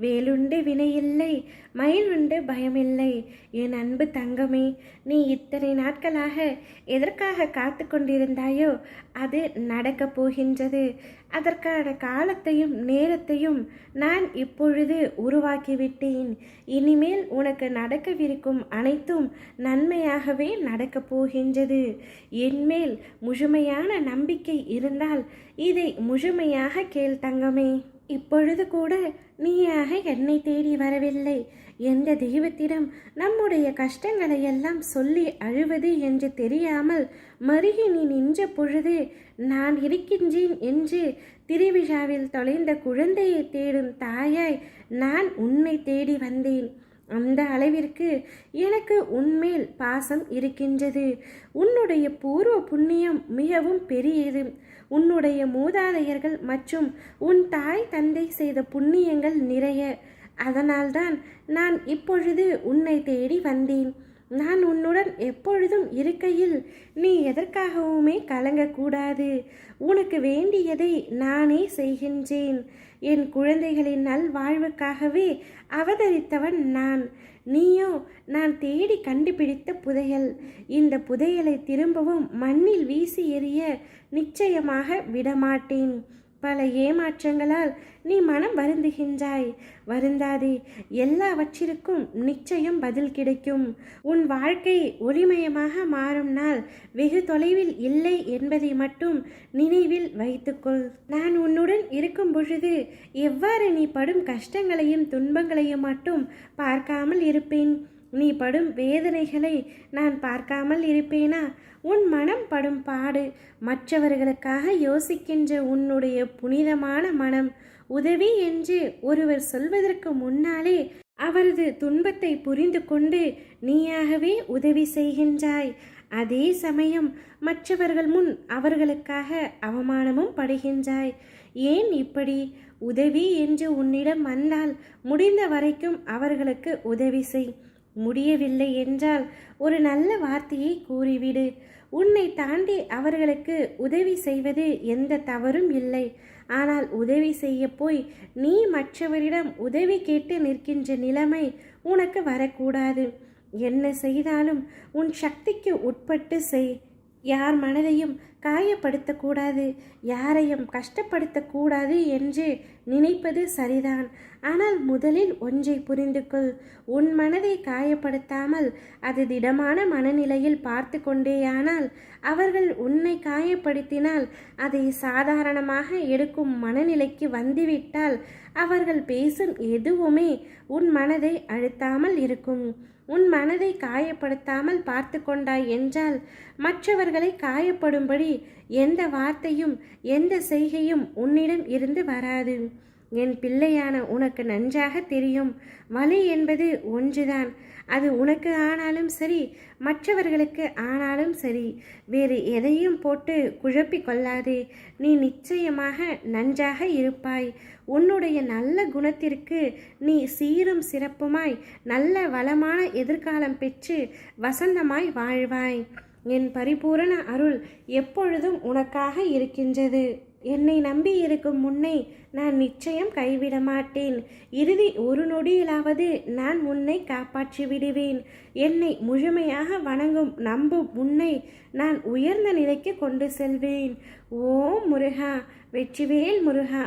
வேலுண்டு வினையில்லை மயிலுண்டு பயமில்லை. என் அன்பு தங்கமே நீ இத்தனை நாட்களாக எதற்காக காத்து கொண்டிருந்தாயோ அது நடக்கப் போகின்றது. அதற்கான காலத்தையும் நேரத்தையும் நான் இப்பொழுது உருவாக்கிவிட்டேன். இனிமேல் உனக்கு நடக்கவிருக்கும் அனைத்தும் நன்மையாகவே நடக்கப் போகின்றது. என்மேல் முழுமையான நம்பிக்கை இருந்தால் இதை முழுமையாக கேள் தங்கமே. இப்பொழுது கூட நீயாக என்னை தேடி வரவில்லை. எந்த தெய்வத்திடம் நம்முடைய கஷ்டங்களை எல்லாம் சொல்லி அழுவது என்று தெரியாமல் மருகி நீ நின்ற பொழுது நான் இருக்கின்றேன் என்று திருவிழாவில் தொலைந்த குழந்தையை தேடும் தாயாய் நான் உன்னை தேடி வந்தேன். அந்த அளவிற்கு எனக்கு உன்மேல் பாசம் இருக்கின்றது. உன்னுடைய பூர்வ புண்ணியம் மிகவும் பெரியது. உன்னுடைய மூதாதையர்கள் மற்றும் உன் தாய் தந்தை செய்த புண்ணியங்கள் நிறைய. அதனால்தான் நான் இப்பொழுது உன்னை தேடி வந்தேன். நான் உன்னுடன் எப்பொழுதும் இருக்கையில். நீ எதற்காகவுமே கலங்கக்கூடாது. உனக்கு வேண்டியதை நானே செய்கின்றேன். என் குழந்தைகளின் நல்வாழ்வுக்காகவே அவதரித்தவன் நான். நீயோ நான் தேடி கண்டுபிடித்த புதையல். இந்த புதையலை திரும்பவும் மண்ணில் வீசி எறிய நிச்சயமாக விடமாட்டேன். பல ஏமாற்றங்களால் நீ மனம் வருந்துகின்றாய். வருந்தாதே எல்லாவற்றிற்கும் நிச்சயம் பதில் கிடைக்கும். உன் வாழ்க்கை ஒளிமயமாக மாறும் நாள் வெகு தொலைவில் இல்லை என்பதை மட்டும் நினைவில் வைத்துக்கொள். நான் உன்னுடன் இருக்கும் பொழுது எவ்வாறு நீ படும் கஷ்டங்களையும் துன்பங்களையும் மட்டும் பார்க்காமல் இருப்பேன்? நீ படும் வேதனைகளை நான் பார்க்காமல் இருப்பேனா? உன் மனம் படும் பாடு மற்றவர்களுக்காக யோசிக்கின்ற உன்னுடைய புனிதமான மனம் உதவி என்று ஒருவர் சொல்வதற்கு முன்னாலே அவரது துன்பத்தை புரிந்து கொண்டு நீயாகவே உதவி செய்கின்றாய். அதே சமயம் மற்றவர்கள் முன் அவர்களுக்காக அவமானமும் படுகின்றாய். ஏன் இப்படி? உதவி என்று உன்னிடம் வந்தால் முடிந்த வரைக்கும் அவர்களுக்கு உதவி செய். முடியவில்லை என்றால் ஒரு நல்ல வார்த்தையை கூறிவிடு. உன்னை தாண்டி அவர்களுக்கு உதவி செய்வது எந்த தவறும் இல்லை. ஆனால் உதவி செய்ய போய் நீ மற்றவரிடம் உதவி கேட்டு நிற்கின்ற நிலைமை உனக்கு வரக்கூடாது. என்ன செய்தாலும் உன் சக்திக்கு உட்பட்டு செய். யார் மனதையும் காயப்படுத்தக்கூடாது யாரையும் கஷ்டப்படுத்தக்கூடாது என்று நினைப்பது சரிதான். ஆனால் முதலில் ஒன்றை புரிந்து கொள் உன் மனதை காயப்படுத்தாமல் அது திடமான மனநிலையில் பார்த்து கொண்டேயானால் அவர்கள் உன்னை காயப்படுத்தினால் அதை சாதாரணமாக எடுக்கும் மனநிலைக்கு வந்துவிட்டால் அவர்கள் பேசும் எதுவுமே உன் மனதை அழுத்தாமல் இருக்கும். உன் மனதை காயப்படுத்தாமல் பார்த்து கொண்டாய் என்றால் மற்றவர்களை காயப்படும்படி எந்த வார்த்தையும் எந்த செய்கையும் உன்னிடம் இருந்து வராது. என் பிள்ளையான உனக்கு நன்றாக தெரியும். வலி என்பது ஒன்றுதான். அது உனக்கு ஆனாலும் சரி மற்றவர்களுக்கு ஆனாலும் சரி. வேறு எதையும் போட்டு குழப்பி கொள்ளாதே. நீ நிச்சயமாக நன்றாக இருப்பாய். உன்னுடைய நல்ல குணத்திற்கு நீ சீரும் சிறப்புமாய் நல்ல வளமான எதிர்காலம் பெற்று வசந்தமாய் வாழ்வாய். என் பரிபூரண அருள் எப்பொழுதும் உனக்காக இருக்கின்றது. என்னை நம்பி இருக்கும் முன்னை நான் நிச்சயம் கைவிட மாட்டேன். இறுதி ஒரு நொடியிலாவது நான் உன்னை காப்பாற்றி விடுவேன். என்னை முழுமையாக வணங்கும் நம்பும் உன்னை நான் உயர்ந்த நிலைக்கு கொண்டு செல்வேன். ஓ முருகா வெற்றிவேல் முருகா.